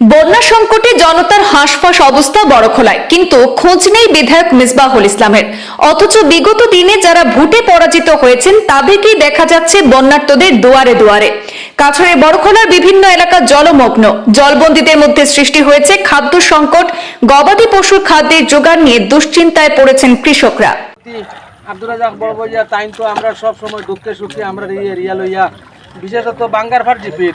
বন্যা সংকটে জনতার হাঁসফাঁস অবস্থা বড়খোলায় কিন্তু খোঁজ নেই বিধায়ক মিসবাহুল ইসলামের। অথচ বিগত দিনে যারা ভোটে পরাজিত হয়েছেন, তাদেরকেই দেখা যাচ্ছে বন্যার্তদের দুয়ারে দুয়ারে। কাছড়ের বড়খোলার বিভিন্ন এলাকা জলমগ্ন। জলবন্দীদের মধ্যে সৃষ্টি হয়েছে খাদ্য সংকট। গবাদি পশুর খাদ্যের জোগান নিয়ে দুশ্চিন্তায় পড়েছেন কৃষকরা। আব্দুল রাজাক বড় তাইন তো আমরা সব সময় দুঃখে সুখে আমরা এরিয়া লইয়া বিশেষত বাঙ্গারফার জিপির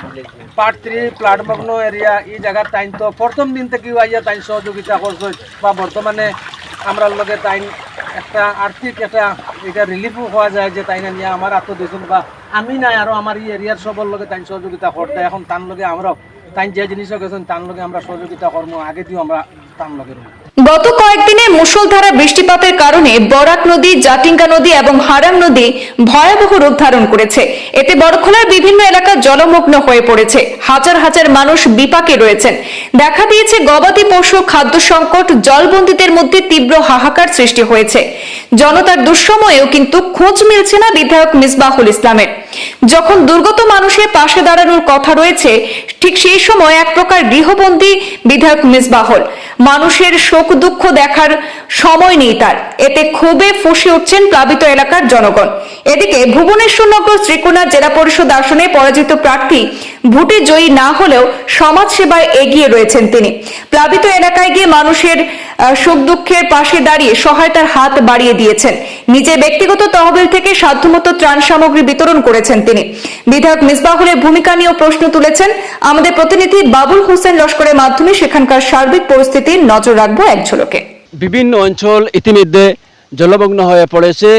পার্ট থ্রি প্লাটমগ্ন এরিয়া, এই জায়গার টাইম তো প্রথম দিন থেকে আইয়া তাই সহযোগিতা করছে। বা বর্তমানে আমরা লগে তাইন একটা আর্থিক একটা এটা রিলিফও হওয়া যায় যে তাই নিয়ে আমার আত্ম দিয়েছেন বা আমি নাই আরও আমার এই এরিয়ার সবর লগে তাই সহযোগিতা করতে। এখন তার লগে আমরাও তাই যে জিনিসও গেছেন, তার লগে আমরা সহযোগিতা করব আগে দিও আমরা তার লগে। গত কয়েকদিনে মুষলধারা বৃষ্টিপাতের কারণে বরাক নদী জাটিঙ্গা নদী এবং হারাম নদী ভয়াবহ রূপ ধারণ করেছে। এতে বড়খোলার বিভিন্ন এলাকা জলমগ্ন হয়ে পড়েছে। হাজার হাজার মানুষ বিপাকে রয়েছেন। দেখা দিয়েছে গবাদি পশু, খাদ্য সংকট, জলবন্দীদের মধ্যে তীব্র হাহাকার সৃষ্টি হয়েছে। জনতার দুঃসময়েও কিন্তু খোঁজ মিলছে না বিধায়ক মিসবাহুল ইসলামের। যখন দুর্গত মানুষের পাশে দাঁড়ানোর কথা রয়েছে, ঠিক সেই সময় এক প্রকার গৃহবন্দী বিধায়ক মিসবাহল মানুষের শোক দুঃখ দেখার সময় নেই তার। এতে ক্ষোভে ফুসে উঠছেন প্লাবিত এলাকার জনগণ। এদিকে ভুবনেশ্বরনগর শ্রীকোনা জেলা পরিষদ আসনে পরাজিত প্রার্থী ভোটে জয়ী না হলেও সমাজ সেবায় এগিয়ে রয়েছেন তিনি। প্লাবিত এলাকায় গিয়ে মানুষের সুখ দুঃখের পাশে দাঁড়িয়ে সহায়তার হাত বাড়িয়ে দিয়েছেন। নিজের ব্যক্তিগত তহবিল থেকে সাধ্যমতো ত্রাণ সামগ্রী বিতরণ করেছেন তিনি। বিধায়ক মিসবাহুলের ভূমিকা নিয়েও প্রশ্ন তুলেছেন। আমাদের প্রতিনিধি বাবুল হোসেন লস্করের মাধ্যমে সেখানকার সার্বিক পরিস্থিতির নজর রাখব এক ঝলকে। বিভিন্ন অঞ্চল ইতিমধ্যে জলমগ্ন হয়ে পড়েছে।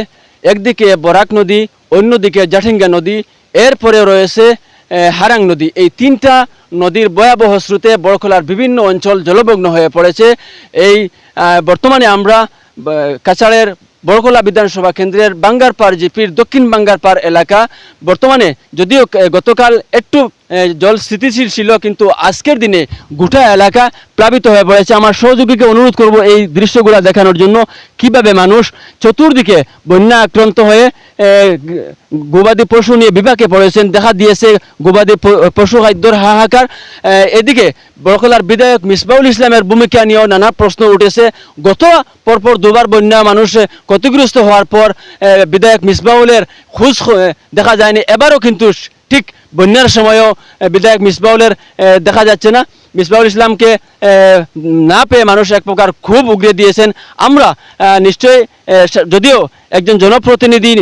একদিকে বরাক নদী, অন্যদিকে জাঠিঙ্গা নদী, এরপরে রয়েছে হারাং নদী। এই তিনটা নদীর ভয়াবহ স্রোতে বড়খোলার বিভিন্ন অঞ্চল জলমগ্ন হয়ে পড়েছে। এই বর্তমানে আমরা কাছাড়ের বড়খোলা বিধানসভা কেন্দ্রের বাঙ্গারপাড় জিপির দক্ষিণ বাঙ্গারপাড় এলাকা। বর্তমানে যদিও গতকাল একটু জল স্থিতিশীল ছিল, কিন্তু আজকের দিনে গোটা এলাকা প্লাবিত হয়ে পড়েছে। আমার সহযোগীকে অনুরোধ করব এই দৃশ্যগুলো দেখানোর জন্য, কীভাবে মানুষ চতুর্দিকে বন্যা আক্রান্ত হয়ে গবাদি পশু নিয়ে বিপাকে পড়েছেন, দেখা দিয়েছে গবাদি পশু খাদ্যর হাহাকার। এদিকে বরকলার বিধায়ক মিসবাউল ইসলামের ভূমিকা নিয়েও নানা প্রশ্ন উঠেছে। গত পরপর দুবার বন্যা মানুষ ক্ষতিগ্রস্ত হওয়ার পর বিধায়ক মিসবাউলের খোঁজ দেখা যায়নি। এবারও কিন্তু ঠিক বন্যার সময়ও বিধায়ক মিসবাউলের দেখা যাচ্ছে না। মিসবাউল ইসলামকে না পেয়ে মানুষ এক প্রকার খুব উগড়ে দিয়েছেন। আমরা নিশ্চয়ই যদিও একজন জনপ্রতিনিধি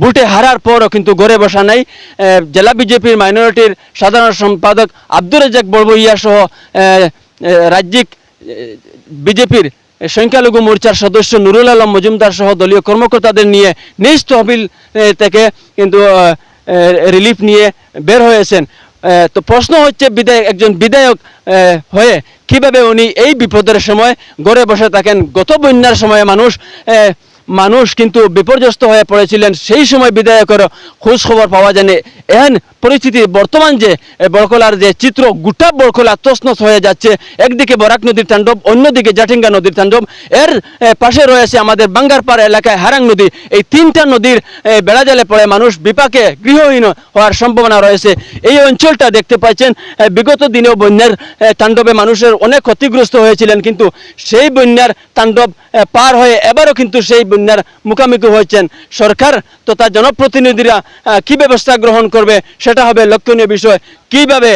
বুটে হারার পরও কিন্তু গড়ে বসা নাই জেলা বিজেপির মাইনরিটির সাধারণ সম্পাদক আব্দুর রাজ্জাক বড়বইয়া সহ রাজ্যিক বিজেপির সংখ্যালঘু মোর্চার সদস্য নুরুল আলম মজুমদার সহ দলীয় কর্মকর্তাদের নিয়ে নিজ তহবিল থেকে কিন্তু রিলিফ নিয়ে বের হয়েছেন। তো প্রশ্ন হচ্ছে বিধায়ক একজন বিধায়ক হয়ে কীভাবে উনি এই বিপদের সময় গড়ে বসে থাকেন? গত বন্যার সময়ে মানুষ মানুষ কিন্তু বিপর্যস্ত হয়ে পড়েছিলেন, সেই সময় বিধায়কের খোঁজ খবর পাওয়া যায়নি। এহেন পরিস্থিতি বর্তমান যে বরকলার যে চিত্র, গোটা বরকলা তসনস হয়ে যাচ্ছে। একদিকে বরাক নদীর তাণ্ডব, অন্যদিকে জাটিঙ্গা নদীর তাণ্ডব। এর পাশে রয়েছে আমাদের বাঙ্গারপাড়া এলাকায় হারাং নদী। এই তিনটা নদীর বেড়াজালে পড়ে মানুষ বিপাকে গৃহহীন হওয়ার সম্ভাবনা রয়েছে। এই অঞ্চলটা দেখতে পাচ্ছেন বিগত দিনেও বন্যার তাণ্ডবে মানুষের অনেক ক্ষতিগ্রস্ত হয়েছিলেন। কিন্তু সেই বন্যার তাণ্ডব পার হয়ে এবারও কিন্তু সেই বন্যার মুখামুখি হয়েছেন। সরকার তথা জনপ্রতিনিধিরা কি ব্যবস্থা গ্রহণ করবে সেটা হবে লক্ষণীয় বিষয়। কীভাবে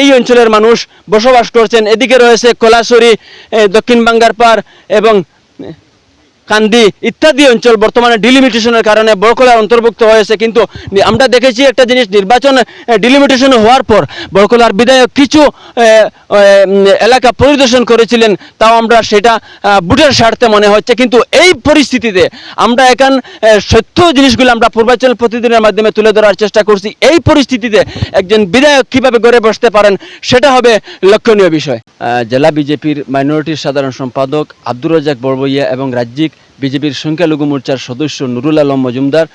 এই অঞ্চলের মানুষ বসবাস করছেন? এদিকে রয়েছে কলাসরি দক্ষিণ বাঙ্গার বাঙ্গারপাড় এবং কান্দি ইত্যাদি অঞ্চল বর্তমানে ডিলিমিটেশনের কারণে বড়কলার অন্তর্ভুক্ত হয়েছে। কিন্তু আমরা দেখেছি একটা জিনিস, নির্বাচন ডিলিমিটেশন হওয়ার পর বড়কলার বিধায়ক কিছু এলাকা পরিদর্শন করেছিলেন, তাও আমরা সেটা বুটের স্বার্থে মনে হচ্ছে। কিন্তু এই পরিস্থিতিতে আমরা এখান সত্য জিনিসগুলো আমরা পূর্বাঞ্চল প্রতিদিনের মাধ্যমে তুলে ধরার চেষ্টা করছি। এই পরিস্থিতিতে একজন বিধায়ক কীভাবে গড়ে বসতে পারেন, সেটা হবে লক্ষণীয় বিষয়। জেলা বিজেপির মাইনরিটির সাধারণ সম্পাদক আব্দুর রাজাক বড়বইয়া এবং রাজ্যিক বিজেপির সংখ্যালঘু মোর্চার সদস্য নুরুল আলম মজুমদার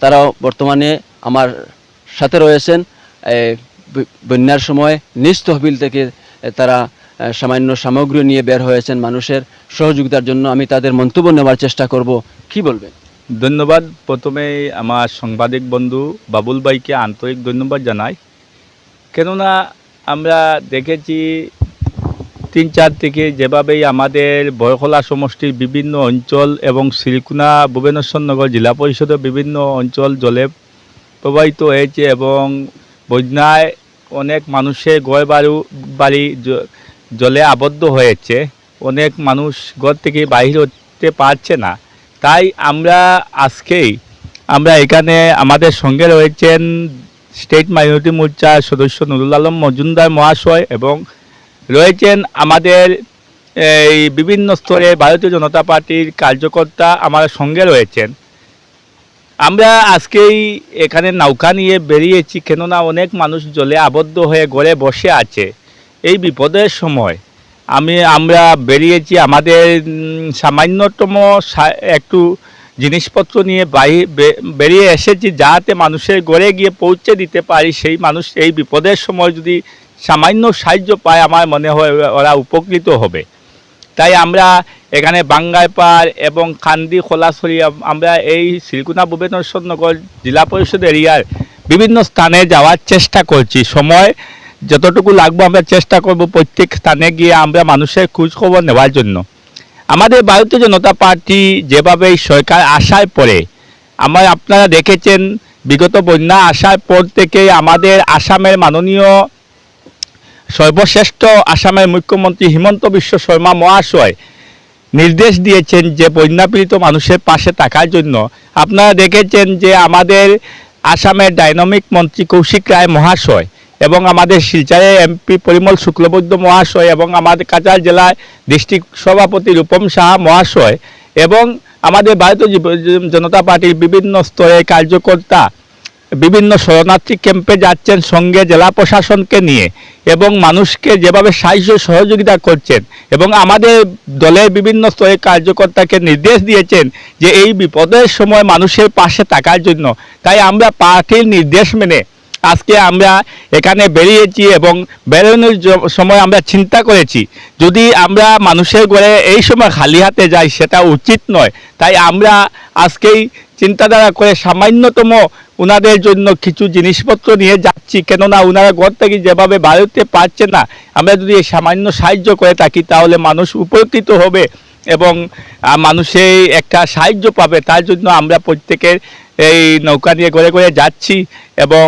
তারাও বর্তমানে আমার সাথে রয়েছেন। বন্যার সময় নিজ তহবিল থেকে তারা সামান্য সামগ্রী নিয়ে বের হয়েছেন মানুষের সহযোগিতার জন্য। আমি তাদের মন্তব্য নেওয়ার চেষ্টা করব। কি বলবেন? ধন্যবাদ। প্রথমে আমার সাংবাদিক বন্ধু বাবুল ভাইকে আন্তরিক ধন্যবাদ জানাই। কেননা আমরা দেখেছি তিন চার থেকে যেভাবেই আমাদের বয়খলা সমষ্টির বিভিন্ন অঞ্চল এবং শ্রীকুনা ভুবনেশ্বরনগর জেলা পরিষদের বিভিন্ন অঞ্চল জলে প্রবাহিত হয়েছে এবং বন্যায় অনেক মানুষের ঘর বাড়ি বাড়ি জলে আবদ্ধ হয়েছে। অনেক মানুষ ঘর থেকে বাহির হতে পারছে না। তাই আমরা আজকেই, আমরা এখানে আমাদের সঙ্গে রয়েছেন স্টেট মাইনরিটি মোর্চার সদস্য নুরুল আলম মজুমদার মহাশয় এবং রয়েছেন আমাদের এই বিভিন্ন স্তরে ভারতীয় জনতা পার্টির কার্যকর্তা আমার সঙ্গে রয়েছেন। আমরা আজকেই এখানে নৌকা নিয়ে বেরিয়েছি, কেননা অনেক মানুষ জলে আবদ্ধ হয়ে ঘরে বসে আছে এই বিপদের সময়। আমি, আমরা বেরিয়েছি আমাদের সামান্যতম একটু জিনিসপত্র নিয়ে বেরিয়ে এসেছি যাতে মানুষের গড়ে গিয়ে পৌঁছে দিতে পারি। সেই মানুষ, এই বিপদের সময় যদি সামান্য সাহায্য পায় আমার মনে হয় ওরা উপকৃত হবে। তাই আমরা এখানে বাঙ্গাইপাড় এবং কান্দি খোলাছড়ি আম- আমরা এই শ্রীকুনা ভুবনেশ্বরনগর জেলা পরিষদ এরিয়ার বিভিন্ন স্থানে যাওয়ার চেষ্টা করছি। সময় যতটুকু লাগবে আমরা চেষ্টা করব প্রত্যেক স্থানে গিয়ে আমরা মানুষের খোঁজখবর নেওয়ার জন্য। আমাদের ভারতীয় জনতা পার্টি যেভাবে সরকার আসার পরে, আমার আপনারা দেখেছেন, বিগত বন্যা আসার পর থেকে আমাদের আসামের মাননীয় সর্বশ্রেষ্ঠ আসামের মুখ্যমন্ত্রী হিমন্ত বিশ্ব শর্মা মহাশয় নির্দেশ দিয়েছেন যে বন্যাপীড়িত মানুষের পাশে থাকার জন্য। আপনারা দেখেছেন যে আমাদের আসামের ডাইনামিক মন্ত্রী কৌশিক রায় মহাশয় এবং আমাদের শিলচরের এমপি পরিমল শুক্লবৈদ্য মহাশয় এবং আমাদের কাছাড় জেলার ডিস্ট্রিক্ট সভাপতি রূপম সাহা মহাশয় এবং আমাদের ভারতীয় জনতা পার্টির বিভিন্ন স্তরের কার্যকর্তা বিভিন্ন শরণার্থী ক্যাম্পে যাচ্ছেন সঙ্গে জেলা প্রশাসনকে নিয়ে এবং মানুষকে যেভাবে সাহায্য সহযোগিতা করছেন এবং আমাদের দলের বিভিন্ন স্তরের কার্যকর্তাকে নির্দেশ দিয়েছেন যে এই বিপদের সময় মানুষের পাশে থাকার জন্য। তাই আমরা পার্টির নির্দেশ মেনে আজকে আমরা এখানে বেরিয়েছি এবং বেরোনোর সময় আমরা চিন্তা করেছি। যদি আমরা মানুষের ঘরে এই সময় খালি হাতে যাই সেটা উচিত নয়। তাই আমরা আজকেই চিন্তাধারা করে সামান্যতম ওনাদের জন্য কিছু জিনিসপত্র নিয়ে যাচ্ছি। কেননা ওনারা ঘর থেকে যেভাবে বাড়িতে পারছে না, আমরা যদি এই সামান্য সাহায্য করে থাকি, তাহলে মানুষ উপকৃত হবে এবং মানুষে একটা সাহায্য পাবে। তার জন্য আমরা প্রত্যেকের এই নৌকা নিয়ে ঘুরে ঘুরে যাচ্ছি এবং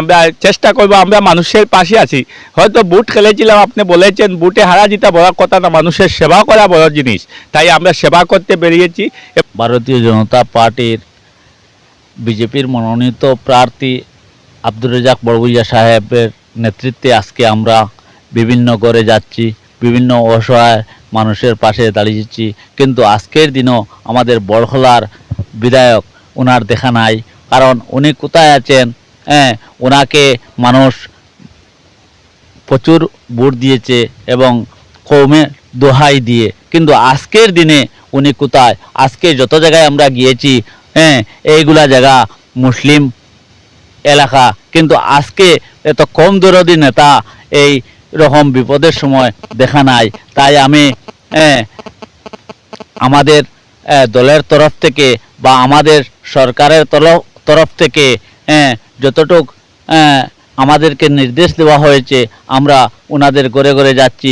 আমরা চেষ্টা করব, আমরা মানুষের পাশে আছি। হয়তো বুট খেলেছিলাম, আপনি বলেছেন, বুটে হারা জিতা বড় কথা না, মানুষের সেবা করা বড় জিনিস। তাই আমরা সেবা করতে বেরিয়েছি। ভারতীয় জনতা পার্টির বিজেপির মনোনীত প্রার্থী আব্দুর রাজাক বড়বুইয়া সাহেবের নেতৃত্বে আজকে আমরা বিভিন্ন ঘরে যাচ্ছি, বিভিন্ন অসহায় মানুষের পাশে দাঁড়িয়েছি। কিন্তু আজকের দিনও আমাদের বড়খলার বিধায়ক ওনার দেখা নাই। কারণ উনি কোথায় আছেন? হ্যাঁ ওনাকে মানুষ প্রচুর ভোট দিয়েছে এবং কমে দোহাই দিয়ে। কিন্তু আজকের দিনে উনি কোথায়? আজকে যত জায়গায় আমরা গিয়েছি হ্যাঁ এইগুলা জায়গা মুসলিম এলাকা। কিন্তু আজকে এত কম দরদি নেতা এই রকম বিপদের সময় দেখা নাই। তাই আমি হ্যাঁ আমাদের দলের তরফ থেকে বা আমাদের সরকারের তরফ থেকে যতটুক আমাদেরকে নির্দেশ দেওয়া হয়েছে, আমরা ওনাদের ঘরে ঘরে যাচ্ছি।